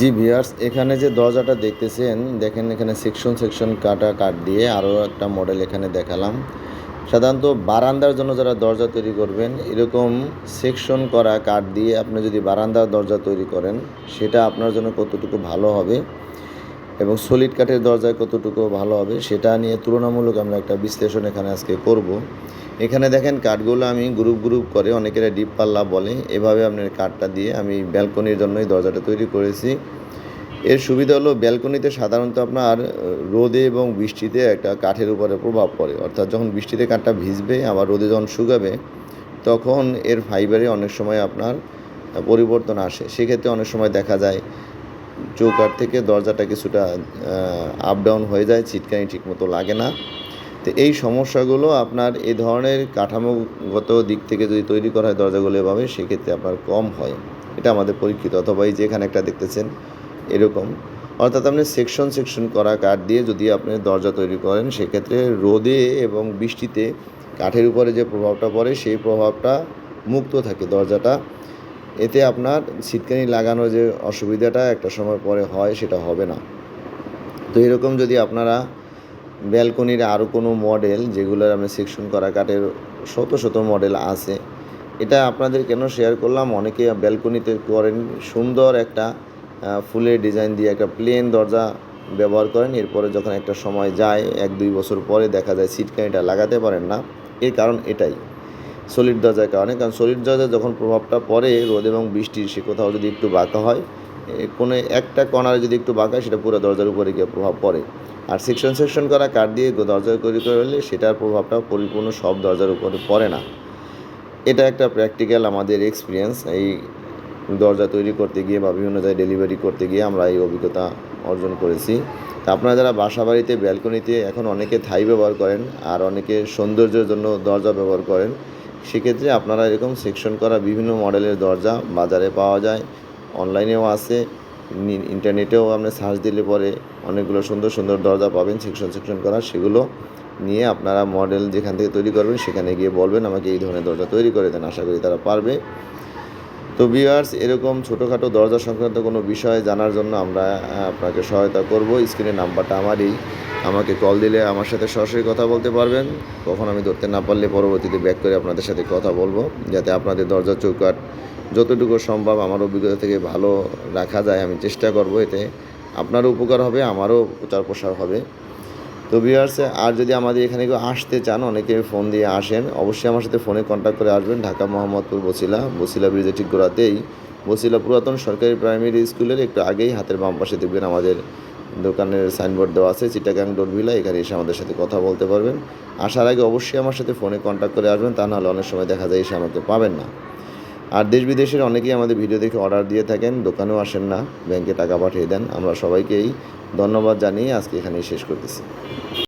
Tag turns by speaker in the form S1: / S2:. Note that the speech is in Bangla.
S1: জি ভিউয়ার্স, এখানে যে দরজাটা দেখতেছেন, দেখেন এখানে সেকশন সেকশন কাটা কাঠ দিয়ে আরও একটা মডেল এখানে দেখালাম। সাধারণত বারান্দার জন্য যারা দরজা তৈরি করবেন, এরকম সেকশন করা কাঠ দিয়ে আপনি যদি বারান্দার দরজা তৈরি করেন, সেটা আপনার জন্য কতটুকু ভালো হবে এবং সলিড কাঠের দরজায় কতটুকু ভালো হবে, সেটা নিয়ে তুলনামূলক আমরা একটা বিশ্লেষণ এখানে আজকে করব। এখানে দেখেন কাঠগুলো আমি গ্রুপ গ্রুপ করে অনেকেরা ডিপ পাল্লা বলে, এভাবে আপনার কাঠটা দিয়ে আমি ব্যালকনির জন্যই দরজাটা তৈরি করেছি। এর সুবিধা হলো ব্যালকনিতে সাধারণত আপনার রোদে এবং বৃষ্টিতে একটা কাঠের উপরে প্রভাব পড়ে। অর্থাৎ যখন বৃষ্টিতে কাঠটা ভিজবে, আবার রোদে যখন শুকাবে, তখন এর ফাইবারে অনেক সময় আপনার পরিবর্তন আসে। সেক্ষেত্রে অনেক সময় দেখা যায়, চৌকাঠ থেকে দরজাটা কিছুটা আপ ডাউন হয়ে যায়, ছিটকানি ঠিকমতো লাগে না। তো এই সমস্যাগুলো আপনার এ ধরনের কাঠামোগত দিক থেকে যদি তৈরি করা হয় দরজাগুলো এভাবে, সেক্ষেত্রে আপনার কম হয়। এটা আমাদের পরীক্ষিত, অথবা এই যে এখানে একটা দেখতেছেন, এরকম। অর্থাৎ আপনি সেকশন সেকশন করা কাঠ দিয়ে যদি আপনি দরজা তৈরি করেন, সেক্ষেত্রে রোদে এবং বৃষ্টিতে কাঠের উপরে যে প্রভাবটা পড়ে, সেই প্রভাবটা মুক্ত থাকে দরজাটা। এতে আপনার ছিটকানি লাগানোর যে অসুবিধাটা একটা সময় পরে হয়, সেটা হবে না। তো এরকম যদি আপনারা ব্যালকনির আরও কোনো মডেল যেগুলোর আমি সেকশন করা কাঠের শত শত মডেল আছে। এটা আপনাদের কেন শেয়ার করলাম? অনেকে ব্যালকনিতে করেন, সুন্দর একটা ফুলের ডিজাইন দিয়ে একটা প্লেন দরজা ব্যবহার করেন। এরপরে যখন একটা সময় যায়, এক দুই বছর পরে দেখা যায় সিটকানিটা লাগাতে পারেন না। এর কারণ এটাই। সলিড দরজার কারণে। কারণ সলিড দরজা যখন প্রভাবটা পড়ে, রোদ এবং বৃষ্টির সে কোথাও যদি একটু বাঁকা হয় কোনো একটা কর্নারে যদি একটু বাঁকা, সেটা পুরো দরজার উপরে গিয়ে প্রভাব পড়ে। আর সেকশন সেকশন করা কাঠ দিয়ে দরজা তৈরি করলে সেটার প্রভাবটা পরিপূর্ণ সব দরজার উপরে পড়ে না। এটা একটা প্র্যাকটিক্যাল আমাদের এক্সপিরিয়েন্স এই দরজা তৈরি করতে গিয়ে বা বিভিন্ন জায়গায় ডেলিভারি করতে গিয়ে আমরা এই অভিজ্ঞতা অর্জন করেছি। তা আপনারা যারা বাসা বাড়িতে ব্যালকনিতে এখন অনেকে থাই ব্যবহার করেন আর অনেকে সৌন্দর্যের জন্য দরজা ব্যবহার করেন, সেক্ষেত্রে আপনারা এরকম সেকশন করা বিভিন্ন মডেলের দরজা বাজারে পাওয়া যায়। অনলাইনেও আছে ইন্টারনেটেও আপনি সার্চ দিলে পরে অনেকগুলো সুন্দর সুন্দর দরজা পাবেন সেকশন সেকশন করা সেগুলো নিয়ে আপনারা মডেল যেখান থেকে তৈরি করবেন, সেখানে গিয়ে বলবেন, আমাকে এই ধরনের দরজা তৈরি করে দেন। আশা করি তারা পারবে। তো ভিউয়ার্স এরকম ছোটোখাটো দরজা সংক্রান্ত কোনো বিষয় জানার জন্য আমরা আপনাকে সহায়তা করব। স্ক্রিনের নাম্বারটা আমারই। আমাকে কল দিলে আমার সাথে সরাসরি কথা বলতে পারবেন। কখন আমি ধরতে না পারলে পরবর্তীতে ব্যাক করে আপনাদের সাথে কথা বলব, যাতে আপনাদের দরজা চৌকাট যতটুকু সম্ভব আমার অভিজ্ঞতা থেকে ভালো রাখা যায়, আমি চেষ্টা করব এতে। আপনারও উপকার হবে, আমারও প্রচার প্রসার হবে। তো ভিউয়ার্সে আর যদি আমাদের এখানে কেউ আসতে চান, অনেকে ফোন দিয়ে আসেন, অবশ্যই আমার সাথে ফোনে কন্ট্যাক্ট করে আসবেন। ঢাকা মোহাম্মদপুর বসিলা বসিলা ব্রিজে ঠিক গোড়াতেই। বসিলা পুরাতন সরকারি প্রাইমারি স্কুলের একটু আগেই হাতের বাম পাশে দেখবেন আমাদের দোকানের সাইনবোর্ড দেওয়া আছে চিটাগাং ডোরভিলা এখানে এসে আমাদের সাথে কথা বলতে পারবেন। আসার আগে অবশ্যই আমার সাথে ফোনে কন্ট্যাক্ট করে আসবেন, তা নাহলে অনেক সময় দেখা যায় এসে আমাকে পাবেন না। আর দেশ বিদেশের অনেকেই আমাদের ভিডিও দেখে অর্ডার দিয়ে থাকেন, দোকানেও আসেন না ব্যাংকে টাকা পাঠিয়ে দেন। আমরা সবাইকেই ধন্যবাদ জানিয়ে আজকে এখানেই শেষ করতেছি।